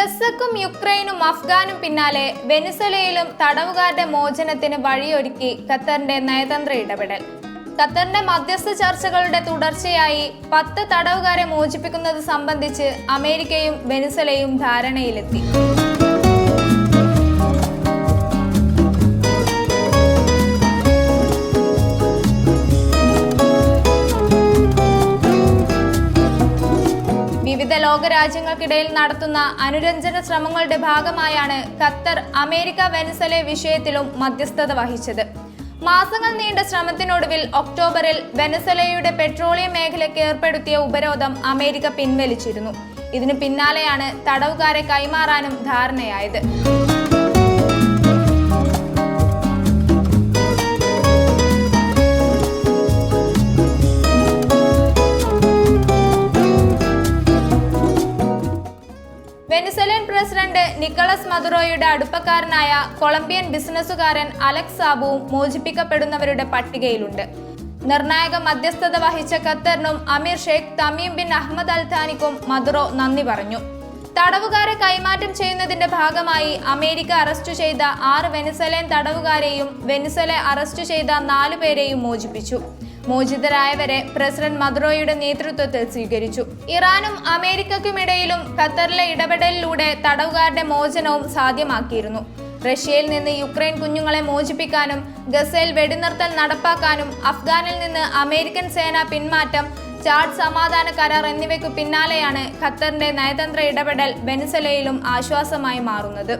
ഗസക്കും യുക്രൈനും അഫ്ഗാനും പിന്നാലെ വെനിസലയിലും തടവുകാരുടെ മോചനത്തിന് വഴിയൊരുക്കി ഖത്തറിന്റെ നയതന്ത്ര ഇടപെടൽ. ഖത്തറിന്റെ മധ്യസ്ഥ ചർച്ചകളുടെ തുടർച്ചയായി പത്ത് തടവുകാരെ മോചിപ്പിക്കുന്നത് സംബന്ധിച്ച് അമേരിക്കയും വെനിസലയും ധാരണയിലെത്തി. വിവിധ ലോകരാജ്യങ്ങൾക്കിടയിൽ നടത്തുന്ന അനുരഞ്ജന ശ്രമങ്ങളുടെ ഭാഗമായാണ് ഖത്തർ അമേരിക്ക വെനസലെ വിഷയത്തിലും മധ്യസ്ഥത വഹിച്ചത്. മാസങ്ങൾ നീണ്ട ശ്രമത്തിനൊടുവിൽ ഒക്ടോബറിൽ വെനസലയുടെ പെട്രോളിയം മേഖലയ്ക്ക് ഏർപ്പെടുത്തിയ ഉപരോധം അമേരിക്ക പിൻവലിച്ചിരുന്നു. ഇതിനു പിന്നാലെയാണ് തടവുകാരെ കൈമാറാനും ധാരണയായത്. വെനിസലൻ പ്രസിഡന്റ് നിക്കളസ് മദുറോയുടെ അടുപ്പക്കാരനായ കൊളംബിയൻ ബിസിനസ്സുകാരൻ അലക്സ് സാബുവും മോചിപ്പിക്കപ്പെടുന്നവരുടെ പട്ടികയിലുണ്ട്. നിർണായക മധ്യസ്ഥത വഹിച്ച ഖത്തറിനും അമീർ ഷെയ്ഖ് തമീം ബിൻ അഹമ്മദ് അൽഥാനിക്കും മദുറോ നന്ദി പറഞ്ഞു. തടവുകാരെ കൈമാറ്റം ചെയ്യുന്നതിന്റെ ഭാഗമായി അമേരിക്ക അറസ്റ്റ് ചെയ്ത ആറ് വെനിസലേൻ തടവുകാരെയും വെനിസലെ അറസ്റ്റ് ചെയ്ത നാലു പേരെയും മോചിപ്പിച്ചു. മോചിതരായവരെ പ്രസിഡന്റ് മദ്രോയുടെ നേതൃത്വത്തിൽ സ്വീകരിച്ചു. ഇറാനും അമേരിക്കയ്ക്കുമിടയിലും ഖത്തറിലെ ഇടപെടലിലൂടെ തടവുകാരുടെ മോചനവും സാധ്യമാക്കിയിരുന്നു. റഷ്യയിൽ നിന്ന് യുക്രൈൻ കുഞ്ഞുങ്ങളെ മോചിപ്പിക്കാനും ഗസയിൽ വെടിനിർത്തൽ നടപ്പാക്കാനും അഫ്ഗാനിൽ നിന്ന് അമേരിക്കൻ സേന പിന്മാറ്റം ചാഡ് സമാധാന കരാർ എന്നിവയ്ക്കു പിന്നാലെയാണ് ഖത്തറിന്റെ നയതന്ത്ര ഇടപെടൽ വെനസലയിലും ആശ്വാസമായി മാറുന്നത്.